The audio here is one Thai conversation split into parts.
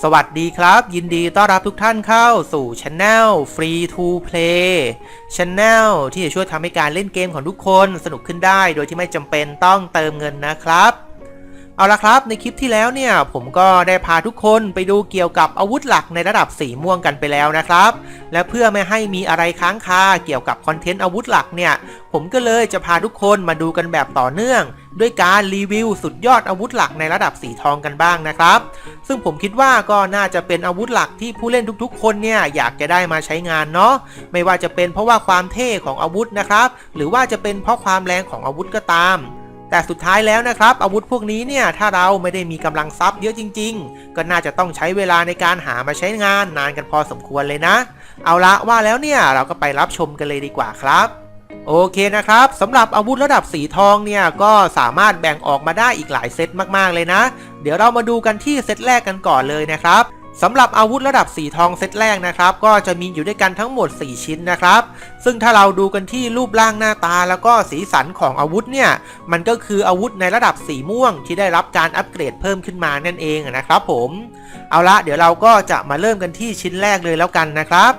สวัสดีครับ ยินดีต้อนรับทุกท่านเข้าสู่ช anel Free to Play Channel ที่จะช่วยทำให้การเล่นเกมของทุกคนสนุกขึ้นได้ โดยที่ไม่จำเป็นต้องเติมเงินนะครับ เอาละครับในคลิปที่แล้วเนี่ยผมก็ได้พาทุกคนไปดูเกี่ยวกับอาวุธหลักในระดับสีม่วงกันไปแล้วนะครับ และเพื่อไม่ให้มีอะไรค้างคาเกี่ยวกับคอนเทนต์อาวุธหลักเนี่ยผมก็เลยจะพาทุกคนมาดูกันแบบต่อเนื่อง ด้วยการรีวิวสุดยอดอาวุธหลักในระดับสีทองกันบ้างนะครับ ซึ่งผมคิดว่าก็น่าจะเป็นอาวุธหลักที่ผู้เล่นทุกๆ คนเนี่ยอยากจะได้มาใช้งานเนาะไม่ว่าจะเป็นเพราะว่าความเท่ของอาวุธนะครับหรือว่าจะเป็นเพราะความแรงของอาวุธก็ตาม แต่สุดท้ายแล้วนะครับ อาวุธพวกนี้เนี่ยถ้าเราไม่ได้มีกำลังทรัพย์เยอะจริง ๆ ก็น่าจะต้องใช้เวลาในการหามาใช้งานนานกันพอสมควรเลยนะ เอาละว่าแล้วเนี่ยเราก็ไปรับชมกันเลยดีกว่าครับโอเคนะครับสำหรับอาวุธระดับสีทองเนี่ยก็สามารถแบ่งออกมาได้อีกหลายเซตมากๆเลยนะ เดี๋ยวเรามาดูกันที่เซตแรกกันก่อนเลยนะครับ สำหรับอาวุธระดับสีทองเซตแรกนะครับ ก็จะมีอยู่ด้วยกันทั้งหมด 4 ชิ้นนะครับ ซึ่งถ้าเราดูกันที่รูปร่างหน้าตาแล้วก็สีสันของอาวุธเนี่ย มันก็คืออาวุธในระดับสีม่วง ที่ได้รับการอัปเกรดเพิ่มขึ้นมานั่นเองนะครับผม เอาละเดี๋ยวเราก็จะมาเริ่มกันที่ชิ้นแรกเลยแล้วกันนะครับ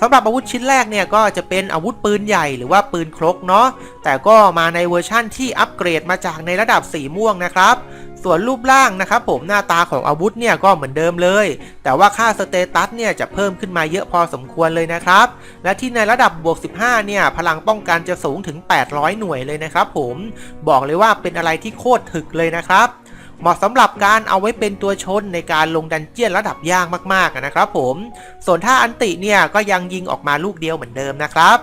สำหรับอาวุธชิ้นแรกเนี่ยก็จะเป็นอาวุธปืนใหญ่หรือว่าปืนครกเนาะแต่ก็มาในเวอร์ชั่นที่อัปเกรดมาจากในระดับสีม่วงนะครับ ส่วนรูปร่างนะครับผมหน้าตาของอาวุธเนี่ยก็เหมือนเดิมเลย แต่ว่าค่าสเตตัสเนี่ยจะเพิ่มขึ้นมาเยอะพอสมควรเลยนะครับ และที่ในระดับบวก 15 เนี่ย พลังป้องกันจะสูงถึง 800 หน่วยเลยนะครับผมบอกเลยว่าเป็นอะไรที่โคตรถึกเลยนะครับเหมาะสำหรับการเอาไว้เป็นตัวชนในการลงดันเจียนระดับยากมากๆนะครับผม ส่วนถ้าอันติเนี่ยก็ยังยิงออกมาลูกเดียวเหมือนเดิมนะครับ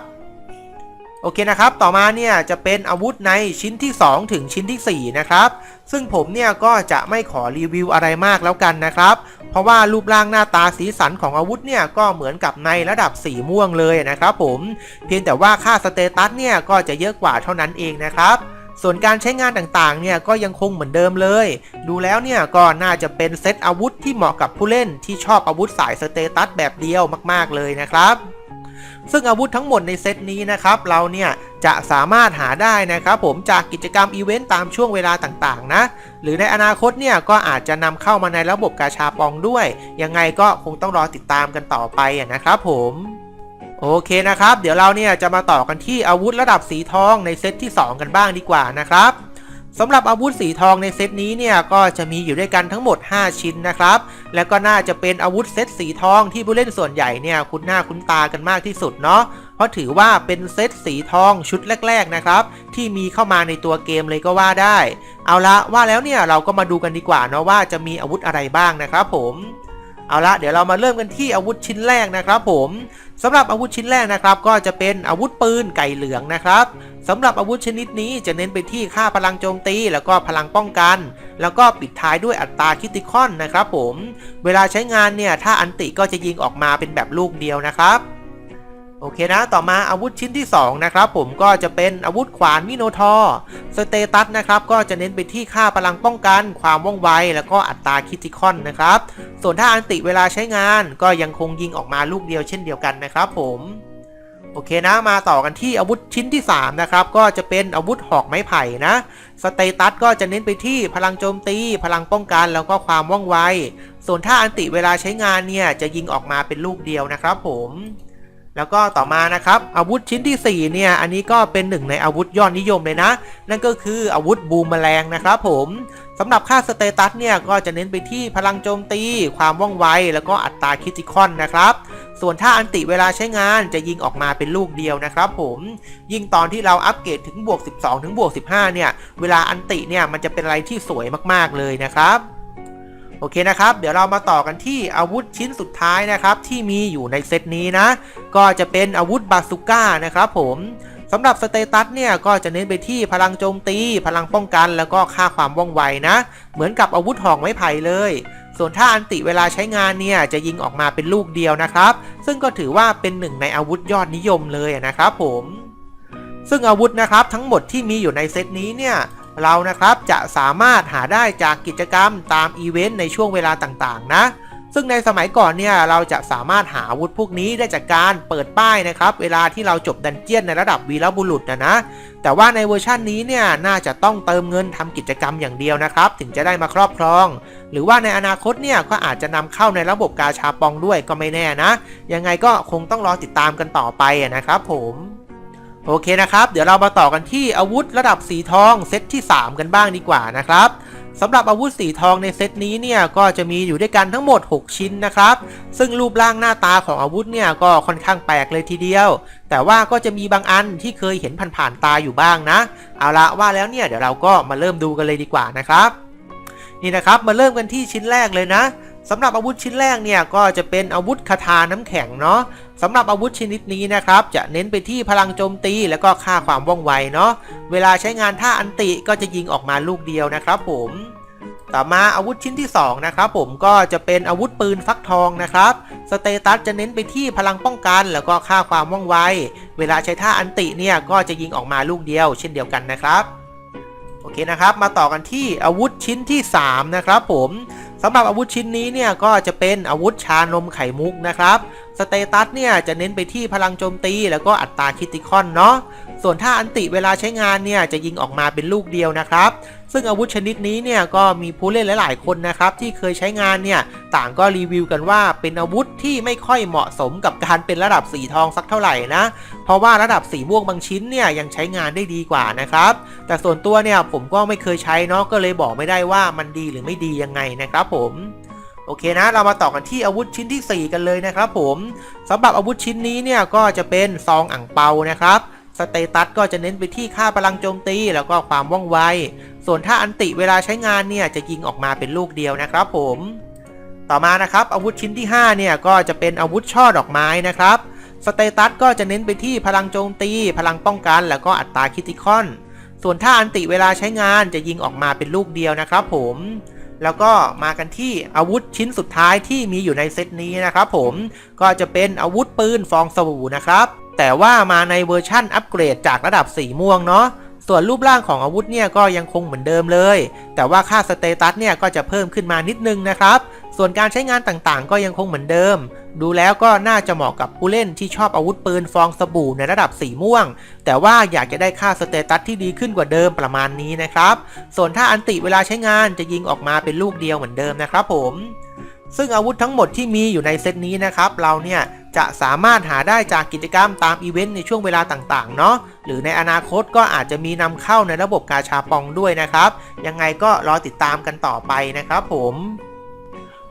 โอเคนะครับ ต่อมาเนี่ยจะเป็นอาวุธในชิ้นที่ 2 ถึงชิ้นทีสี่4 นะครับ ซึ่งผมเนี่ยก็จะไม่ขอรีวิวอะไรมากแล้วกันนะครับ เพราะว่ารูปร่างหน้าตาสีสันของอาวุธเนี่ยก็เหมือนกับในระดับสีม่วงเลยนะครับผมเพียงแต่ว่าค่าสเตตัสเนี่ยก็จะเยอะกว่าเท่านั้นเองนะครับส่วนการใช้งานต่างๆ เนี่ยก็ยังคงเหมือนเดิมเลย ดูแล้วเนี่ยก็น่าจะเป็นเซตอาวุธที่เหมาะกับผู้เล่นที่ชอบอาวุธสายสเตตัสแบบเดียวมากๆเลยนะครับ ซึ่งอาวุธทั้งหมดในเซตนี้นะครับเราเนี่ยจะสามารถหาได้นะครับผมจากกิจกรรมอีเวนต์ตามช่วงเวลาต่างๆ นะ หรือในอนาคตเนี่ยก็อาจจะนำเข้ามาในระบบกาชาปองด้วย ยังไงก็คงต้องรอติดตามกันต่อไปนะครับผมโอเคนะครับ เดี๋ยวเราเนี่ยจะมาต่อกันที่อาวุธระดับสีทองในเซตที่ 2 กันบ้างดีกว่านะครับ สำหรับอาวุธสีทองในเซตนี้เนี่ยก็จะมีอยู่ด้วยกันทั้งหมด 5 ชิ้นนะครับ แล้วก็น่าจะเป็นอาวุธเซตสีทองที่ผู้เล่นส่วนใหญ่เนี่ยคุ้นหน้าคุ้นตากันมากที่สุดเนาะเพราะถือว่าเป็นเซตสีทองชุดแรก ๆนะครับ ที่มีเข้ามาในตัวเกมเลยก็ว่าได้ เอาละว่าแล้วเนี่ยเราก็มาดูกันดีกว่าเนาะว่าจะมีอาวุธอะไรบ้างนะครับผม เอาละเดี๋ยวเรามาเริ่มกันที่อาวุธชิ้นแรกนะครับผมสำหรับอาวุธชิ้นแรกนะครับ ก็จะเป็นอาวุธปืนไก่เหลืองนะครับสำหรับอาวุธชนิดนี้จะเน้นไปที่ค่าพลังโจมตี แล้วก็พลังป้องกัน แล้วก็ปิดท้ายด้วยอัตราคิติคอนนะครับผม เวลาใช้งานเนี่ยถ้าอันติก็จะยิงออกมาเป็นแบบลูกเดียวนะครับ โอเคนะ ต่อมาอาวุธชิ้นที่ 2 นะครับผมก็จะเป็นอาวุธขวานมิโนทอร์สเตตัสนะครับก็จะเน้นไปที่ค่าพลังป้องกัน ความว่องไว แล้วก็อัตราคิติคอนนะครับ ส่วนถ้าอันติเวลาใช้งานก็ยังคงยิงออกมาลูกเดียวเช่นเดียวกันนะครับผมโอเคนะมาต่อกันที่อาวุธชิ้นที่ 3 นะครับ ก็จะเป็นอาวุธหอกไม้ไผ่นะสเตตัสก็จะเน้นไปที่พลังโจมตี พลังป้องกันแล้วก็ความว่องไว ส่วนถ้าอันติเวลาใช้งานเนี่ยจะยิงออกมาเป็นลูกเดียวนะครับผม แล้วก็ต่อมานะครับอาวุธชิ้นที่ 4 เนี่ยอันนี้ก็เป็นหนึ่งในอาวุธยอดนิยมเลยนะ นั่นก็คืออาวุธบูมแมลงนะครับผมสำหรับค่าสเตตัสเนี่ยก็จะเน้นไปที่พลังโจมตี ความว่องไว แล้วก็อัตราคิติคอนนะครับ ส่วนถ้าอันติเวลาใช้งานจะยิงออกมาเป็นลูกเดียวนะครับผมยิ่งตอนที่เราอัปเกรดถึงบวก 12 ถึงบวก 15 เนี่ย เวลาอันติเนี่ยมันจะเป็นอะไรที่สวยมากๆเลยนะครับ โอเคนะครับ เดี๋ยวเรามาต่อกันที่อาวุธชิ้นสุดท้ายนะครับ ที่มีอยู่ในเซตนี้นะ ก็จะเป็นอาวุธบาซูก้านะครับผมสำหรับสเตตัสเนี่ยก็จะเน้นไปที่พลังโจมตี พลังป้องกันแล้วก็ค่าความว่องไวนะ เหมือนกับอาวุธหอกไม้ไผ่เลย ส่วนถ้าอันติเวลาใช้งานเนี่ยจะยิงออกมาเป็นลูกเดียวนะครับ ซึ่งก็ถือว่าเป็นหนึ่งในอาวุธยอดนิยมเลยนะครับผม ซึ่งอาวุธนะครับทั้งหมดที่มีอยู่ในเซตนี้เนี่ย เรานะครับจะสามารถหาได้จากกิจกรรมตามอีเวนต์ในช่วงเวลาต่างๆ นะ ซึ่งในสมัยก่อนเนี่ยเราจะสามารถหาอาวุธพวกนี้ได้จากการเปิดป้ายนะครับ เวลาที่เราจบดันเจียนในระดับวีรบุรุษนะนะ แต่ว่าในเวอร์ชันนี้เนี่ยน่าจะต้องเติมเงินทำกิจกรรมอย่างเดียวนะครับ ถึงจะได้มาครอบครอง หรือว่าในอนาคตเนี่ยก็อาจจะนำเข้าในระบบกาชาปองด้วยก็ไม่แน่นะ ยังไงก็คงต้องรอติดตามกันต่อไปนะครับผม โอเคนะครับ เดี๋ยวเรามาต่อกันที่อาวุธระดับสีทองเซตที่ 3 กันบ้างดีกว่านะครับสำหรับอาวุธสีทองในเซตนี้เนี่ยก็จะมีอยู่ด้วยกันทั้งหมด 6 ชิ้นนะครับ ซึ่งรูปร่างหน้าตาของอาวุธเนี่ยก็ค่อนข้างแปลกเลยทีเดียว แต่ว่าก็จะมีบางอันที่เคยเห็นผ่านๆตาอยู่บ้างนะ เอาละว่าแล้วเนี่ยเดี๋ยวเราก็มาเริ่มดูกันเลยดีกว่านะครับ นี่นะครับมาเริ่มกันที่ชิ้นแรกเลยนะ สำหรับอาวุธชิ้นแรกเนี่ยก็จะเป็นอาวุธคาถาน้ำแข็งเนาะสำหรับอาวุธชนิดนี้นะครับ จะเน้นไปที่พลังโจมตีแล้วก็ค่าความว่องไวเนาะเวลาใช้งานท่าอันติก็จะยิงออกมาลูกเดียวนะครับผมต่อมาอาวุธชิ้นที่ 2 นะครับผมก็จะเป็นอาวุธปืนฟักทองนะครับสเตตัสจะเน้นไปที่พลังป้องกัน แล้วก็ค่าความว่องไว เวลาใช้ท่าอันติเนี่ยก็จะยิงออกมาลูกเดียว เช่นเดียวกันนะครับ อเคนะครับ มาต่อกันที่อาวุธชิ้นที่ 3 นะครับผมสำหรับอาวุธชิ้นนี้เนี่ยก็จะเป็นอาวุธชานมไข่มุกนะครับ สเตตัสเนี่ยจะเน้นไปที่พลังโจมตีแล้วก็อัตราคิติคอนเนาะ ส่วนถ้าอันติเวลาใช้งานเนี่ยจะยิงออกมาเป็นลูกเดียวนะครับ ซึ่งอาวุธชนิดนี้เนี่ยก็มีผู้เล่นหลาย ๆ คนนะครับที่เคยใช้งานเนี่ยต่างก็รีวิวกันว่าเป็นอาวุธที่ไม่ค่อยเหมาะสมกับการเป็นระดับสีทองสักเท่าไหร่นะ เพราะว่าระดับสีม่วงบางชิ้นเนี่ยยังใช้งานได้ดีกว่านะครับ แต่ส่วนตัวเนี่ยผมก็ไม่เคยใช้เนาะก็เลยบอกไม่ได้ว่ามันดีหรือไม่ดียังไงนะครับผมโอเคนะ เรามาต่อกันที่อาวุธชิ้นที่ 4 กันเลยนะครับผมสำหรับอาวุธชิ้นนี้เนี่ยก็จะเป็นซองอ่างเปานะครับ สเตตัสก็จะเน้นไปที่ค่าพลังโจมตี แล้วก็ความว่องไว ส่วนถ้าอันติเวลาใช้งานเนี่ยจะยิงออกมาเป็นลูกเดียวนะครับผม ต่อมานะครับอาวุธชิ้นที่ 5 เนี่ยก็จะเป็นอาวุธช่อดอกไม้นะครับสเตตัสก็จะเน้นไปที่พลังโจมตี พลังป้องกัน แล้วก็อัตราคิติคอน ส่วนถ้าอันติเวลาใช้งานจะยิงออกมาเป็นลูกเดียวนะครับผมแล้วก็มากันที่อาวุธชิ้นสุดท้ายที่มีอยู่ในเซตนี้นะครับผมก็จะเป็นอาวุธปืนฟองสบู่นะครับ แต่ว่ามาในเวอร์ชั่นอัปเกรดจากระดับสีม่วงเนาะส่วนรูปร่างของอาวุธเนี่ยก็ยังคงเหมือนเดิมเลย แต่ว่าค่าสเตตัสเนี่ยก็จะเพิ่มขึ้นมานิดนึงนะครับ ส่วนการใช้งานต่างๆ ก็ยังคงเหมือนเดิม ดูแล้วก็น่าจะเหมาะกับผู้เล่นที่ชอบอาวุธปืนฟองสบู่ในระดับสีม่วง แต่ว่าอยากจะได้ค่าสเตตัสที่ดีขึ้นกว่าเดิมประมาณนี้นะครับ ส่วนถ้าอันติเวลาใช้งานจะยิงออกมาเป็นลูกเดียวเหมือนเดิมนะครับผม ซึ่งอาวุธทั้งหมดที่มีอยู่ในเซตนี้นะครับ เราเนี่ยจะสามารถหาได้จากกิจกรรมตามอีเวนต์ในช่วงเวลาต่างๆ เนาะหรือในอนาคตก็อาจจะมีนำเข้าในระบบกาชาปองด้วยนะครับ ยังไงก็รอติดตามกันต่อไปนะครับผม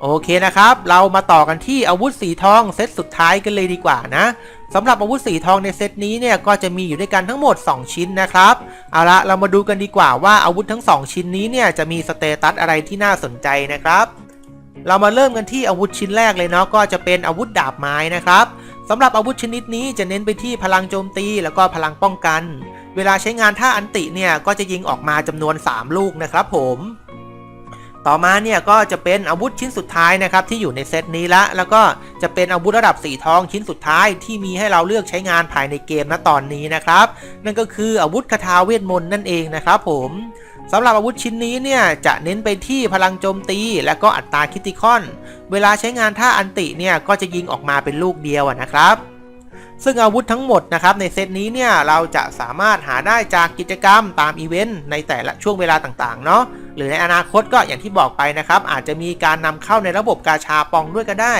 โอเคนะครับ เรามาต่อกันที่อาวุธสีทองเซตสุดท้ายกันเลยดีกว่านะสำหรับอาวุธสีทองในเซตนี้เนี่ยก็จะมีอยู่ด้วยกันทั้งหมด 2 ชิ้นนะครับ เอาละเรามาดูกันดีกว่าว่าอาวุธทั้ง 2 ชิ้นนี้เนี่ยจะมีสเตตัสอะไรที่น่าสนใจนะครับ เรามาเริ่มกันที่อาวุธชิ้นแรกเลยเนาะก็จะเป็นอาวุธดาบไม้นะครับสำหรับอาวุธชนิดนี้จะเน้นไปที่พลังโจมตีแล้วก็พลังป้องกัน เวลาใช้งานท่าอันติเนี่ยก็จะยิงออกมาจำนวน 3 ลูกนะครับผมต่อมาเนี่ยก็จะเป็นอาวุธชิ้นสุดท้ายนะครับที่อยู่ในเซตนี้ละ แล้วก็จะเป็นอาวุธระดับสีทองชิ้นสุดท้ายที่มีให้เราเลือกใช้งานภายในเกมณตอนนี้นะครับ นั่นก็คืออาวุธคาถาเวทมนต์นั่นเองนะครับผม สำหรับอาวุธชิ้นนี้เนี่ยจะเน้นไปที่พลังโจมตี และก็อัตราคิติคอน เวลาใช้งานท่าอันติเนี่ยก็จะยิงออกมาเป็นลูกเดียวนะครับ ซึ่งอาวุธทั้งหมดนะครับในเซตนี้เนี่ยเราจะสามารถหาได้จากกิจกรรมตามอีเวนต์ในแต่ละช่วงเวลาต่างๆเนาะหรือในอนาคตก็อย่างที่บอกไปนะครับ อาจจะมีการนำเข้าในระบบกาชาปองด้วยก็ได้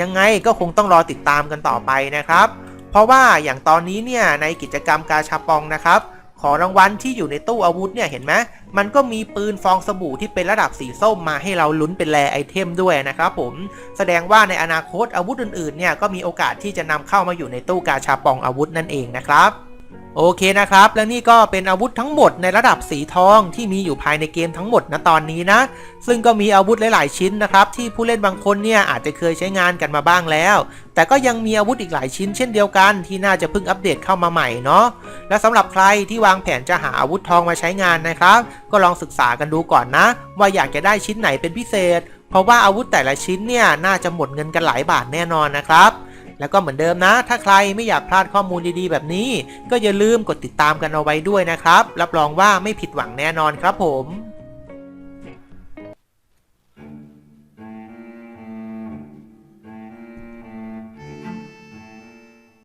ยังไงก็คงต้องรอติดตามกันต่อไปนะครับ เพราะว่าอย่างตอนนี้เนี่ยในกิจกรรมกาชาปองนะครับ ของรางวัลที่อยู่ในตู้อาวุธเนี่ยเห็นไหมมันก็มีปืนฟองสบู่ที่เป็นระดับสีส้มมาให้เราลุ้นเป็นแรไอเทมด้วยนะครับผมแสดงว่าในอนาคตอาวุธอื่นๆเนี่ยก็มีโอกาสที่จะนำเข้ามาอยู่ในตู้กาชาปองอาวุธนั่นเองนะครับ โอเคนะครับ และนี่ก็เป็นอาวุธทั้งหมดในระดับสีทองที่มีอยู่ภายในเกมทั้งหมดณตอนนี้นะ ซึ่งก็มีอาวุธหลาย ๆ ชิ้นนะครับ ที่ผู้เล่นบางคนเนี่ยอาจจะเคยใช้งานกันมาบ้างแล้ว แต่ก็ยังมีอาวุธอีกหลายชิ้นเช่นเดียวกันที่น่าจะเพิ่งอัปเดตเข้ามาใหม่เนาะและสำหรับใครที่วางแผนจะหาอาวุธทองมาใช้งานนะครับ ก็ลองศึกษากันดูก่อนนะ ว่าอยากจะได้ชิ้นไหนเป็นพิเศษ เพราะว่าอาวุธแต่ละชิ้นเนี่ยน่าจะหมดเงินกันหลายบาทแน่นอนนะครับ แล้วก็เหมือนเดิมนะ ถ้าใครไม่อยากพลาดข้อมูลดีๆ แบบนี้ ก็อย่าลืมกดติดตามกันเอาไว้ด้วยนะครับ รับรองว่าไม่ผิดหวังแน่นอนครับผม